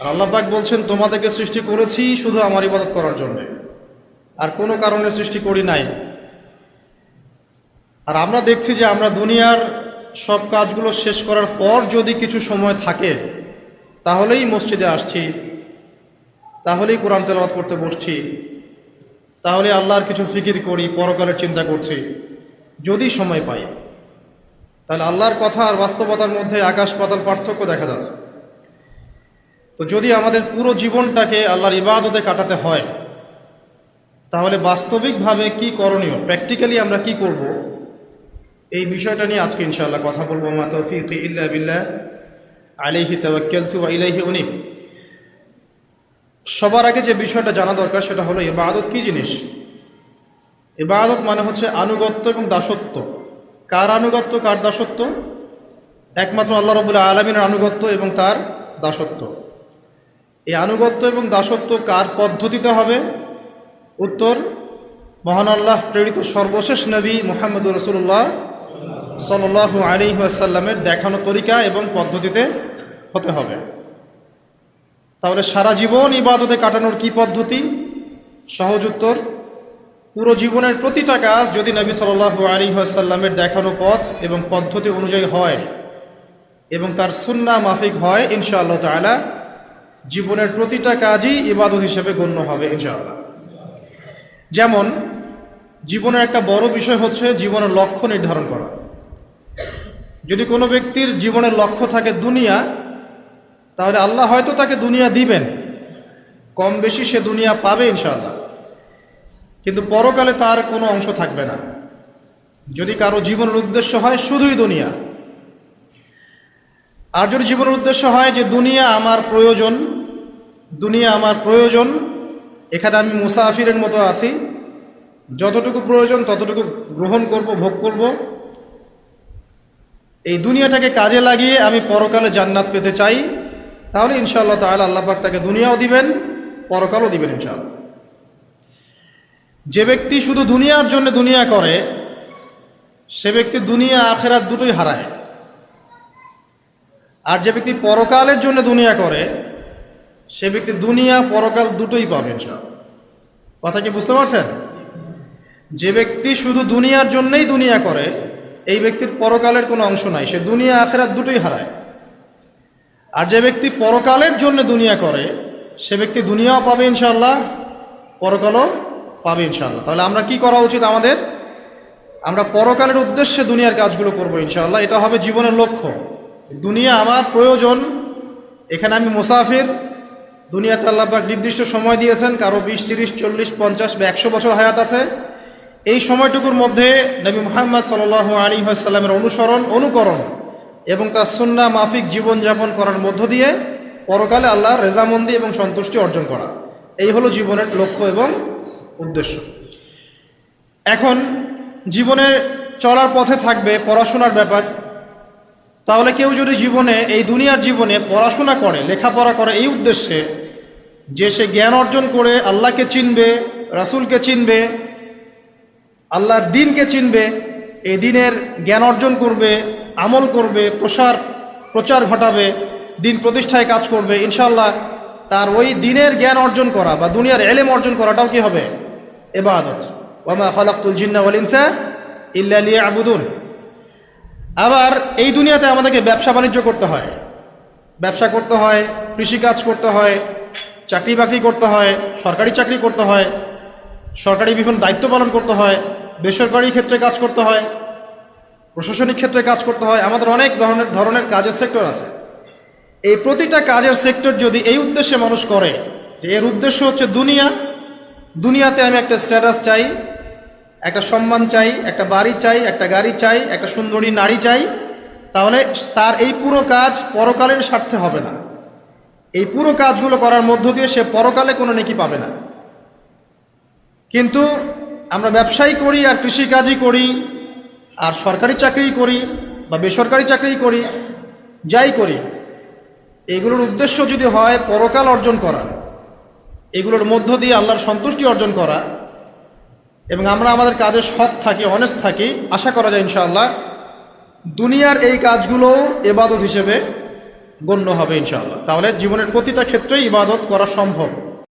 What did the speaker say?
আর আল্লাহ পাক বলছেন, তোমাদেরকে সৃষ্টি করেছি শুধু আমার ইবাদত করার জন্য। আর কোনো কারণে সৃষ্টি করি নাই। আর আমরা দেখছি যে আমরা দুনিয়ার সব কাজগুলো শেষ করার পর যদি কিছু সময় থাকে, তাহলেই মসজিদে আসছি, তাহলেই কোরআন তেলাওয়াত করতে বসছি, তাহলে আল্লাহর কিছু ফিকির করি, পরকালের চিন্তা করছি, যদি সময় পাই। তাহলে আল্লাহর কথা আর বাস্তবতার মধ্যে আকাশ পাতাল পার্থক্য দেখা যাচ্ছে। তো যদি আমাদের পুরো জীবনটাকে আল্লাহর ইবাদতে কাটাতে হয়, তাহলে বাস্তবিকভাবে কি করণীয়? প্র্যাকটিক্যালি আমরা কি করব? এই বিষয়টা নিয়ে আজকে ইনশাআল্লাহ কথা বলব। মা তৌফিক ইল্লা বিল্লাহ। আলাইহি তাওয়াক্কালতু ওয়া ইলাইহি উনিব। সবার আগে যে বিষয়টা জানা দরকার, সেটা হলো ইবাদত কি জিনিস? ইবাদত মানে হচ্ছে আনুগত্য এবং দাসত্ব। কার আনুগত্য, কার দাসত্ব? একমাত্র আল্লাহ রবুল্লাহ আলমিনের আনুগত্য এবং তার দাসত্ব। এই আনুগত্য এবং দাসত্ব কার পদ্ধতিতে হবে? উত্তর, মহান আল্লাহ প্রেরিত সর্বশেষ নবী মোহাম্মদ রসুল্লাহ সাল্লাহ আলী আসাল্লামের দেখানো তরিকা এবং পদ্ধতিতে হতে হবে। তাহলে সারা জীবন ইবাদতে কাটানোর কি পদ্ধতি? সহজ উত্তর, পুরো জীবনের প্রতিটা কাজ যদি নবী সাল্লাহ আলী আসাল্লামের দেখানো পথ এবং পদ্ধতি অনুযায়ী হয় এবং তার সুন্না মাফিক হয়, ইনশাআল্লাহ তালা জীবনের প্রতিটা কাজই ইবাদত হিসেবে গণ্য হবে, ইনশাআল্লাহ। যেমন, জীবনের একটা বড় বিষয় হচ্ছে জীবনের লক্ষ্য নির্ধারণ করা। যদি কোনো ব্যক্তির জীবনের লক্ষ্য থাকে দুনিয়া, তাহলে আল্লাহ হয়তো তাকে দুনিয়া দিবেন। কম বেশি সে দুনিয়া পাবে, ইনশাআল্লাহ। কিন্তু পরকালে তার কোনো অংশ থাকবে না। যদি কারও জীবনের উদ্দেশ্য হয় শুধুই দুনিয়া আর যদি জীবনের উদ্দেশ্য হয় যে দুনিয়া আমার প্রয়োজন, দুনিয়া আমার প্রয়োজন। এখানে আমি মুসাফিরের মতো আছি। যতটুকু প্রয়োজন, ততটুকু গ্রহণ করব, ভোগ করব। এই দুনিয়াটাকে কাজে লাগিয়ে আমি পরকালে জান্নাত পেতে চাই। তাহলে ইনশাআল্লাহ তাহলে আল্লাপাক তাকে দুনিয়াও দিবেন, পরকালও দিবেন ইনশাআল্লাহ। যে ব্যক্তি শুধু দুনিয়ার জন্য দুনিয়া করে, সে ব্যক্তি দুনিয়া, আখেরাত দুটোই হারায়। আর যে ব্যক্তি পরকালের জন্য দুনিয়া করে, সে ব্যক্তি দুনিয়া, পরকাল দুটোই পাবে কথা কি বুঝতে পারছেন? যে ব্যক্তি শুধু দুনিয়ার জন্যই দুনিয়া করে, এই ব্যক্তির পরকালের কোনো অংশ নাই। সে দুনিয়া, আখেরাত দুটোই হারায়। আর যে ব্যক্তি পরকালের জন্য দুনিয়া করে, সে ব্যক্তি দুনিয়াও পাবে ইনশাল্লাহ পরকালও পাবে ইনশাল্লাহ তাহলে আমরা কি করা উচিত আমাদের? আমরা পরকালের উদ্দেশ্যে দুনিয়ার কাজগুলো করব, ইনশাআল্লাহ। এটা হবে জীবনের লক্ষ্য। দুনিয়া আমার প্রয়োজন, এখানে আমি মুসাফির। দুনিয়াতে আল্লাহবাক নির্দিষ্ট সময় দিয়েছেন, কারও বিশ, তিরিশ, চল্লিশ, পঞ্চাশ বা একশো বছর হায়াত আছে। এই সময়টুকুর মধ্যে নবী মোহাম্মদ সাল আলী সাল্লামের অনুসরণ, অনুকরণ এবং তার সুন্না মাফিক জীবনযাপন করার মধ্য দিয়ে পরকালে আল্লাহর রেজামন্দি এবং সন্তুষ্টি অর্জন করা। এই হলো জীবনের লক্ষ্য এবং উদ্দেশ্য। এখন জীবনের চলার পথে থাকবে পড়াশোনার ব্যাপার। তাহলে কেউ যদি জীবনে, এই দুনিয়ার জীবনে পড়াশোনা করে, লেখাপড়া করে এই উদ্দেশ্যে যে সে জ্ঞান অর্জন করে, আল্লাহকে চিনবে, রাসুলকে চিনবে, আল্লাহর দিনকে চিনবে, এই দিনের জ্ঞান অর্জন করবে, আমল করবে, প্রসার, প্রচার ঘটাবে, দিন প্রতিষ্ঠায় কাজ করবে ইনশাল্লাহ তার ওই দিনের জ্ঞান অর্জন করা বা দুনিয়ার এলেম অর্জন করাটাও কি হবে? এবাদত ওয়ামা খলাকুল জিন্না ইল্লা আবুদুন আবার এই দুনিয়াতে আমাদেরকে ব্যবসা বাণিজ্য করতে হয়। ব্যবসা করতে হয়, কৃষিকাজ করতে হয়, চাকরি বাকরি করতে হয়, সরকারি চাকরি করতে হয়, সরকারি বিভিন্ন দায়িত্ব পালন করতে হয়, বেসরকারি ক্ষেত্রে কাজ করতে হয়, প্রশাসনিক ক্ষেত্রে কাজ করতে হয়, আমাদের অনেক ধরনের ধরনের কাজের সেক্টর আছে। এই প্রতিটা কাজের সেক্টর যদি এই উদ্দেশ্যে মানুষ করে, যে এর উদ্দেশ্য হচ্ছে দুনিয়া, দুনিয়াতে আমি একটা স্ট্যাটাস চাই একটা সম্মান চাই, একটা বাড়ি চাই, একটা গাড়ি চাই, একটা সুন্দরী নারী চাই, তাহলে তার এই পুরো কাজ পরকালের স্বার্থে হবে না। এই পুরো কাজগুলো করার মধ্য দিয়ে সে পরকালে কোনো নেকি পাবে না। কিন্তু আমরা ব্যবসায়ী করি আর কৃষিকাজই করি, আর সরকারি চাকরি করি বা বেসরকারি চাকরি করি, যাই করি, এগুলোর উদ্দেশ্য যদি হয় পরকাল অর্জন করা, এগুলোর মধ্য দিয়ে আল্লাহর সন্তুষ্টি অর্জন করা এবং আমরা আমাদের কাজে সৎ থাকি অনেস্ট থাকি, আশা করা যায় ইনশাআল্লাহ, দুনিয়ার এই কাজগুলো এবাদত হিসেবে গণ্য হবে ইনশাআল্লাহ। তাহলে জীবনের প্রতিটা ক্ষেত্রেই ইবাদত করা সম্ভব।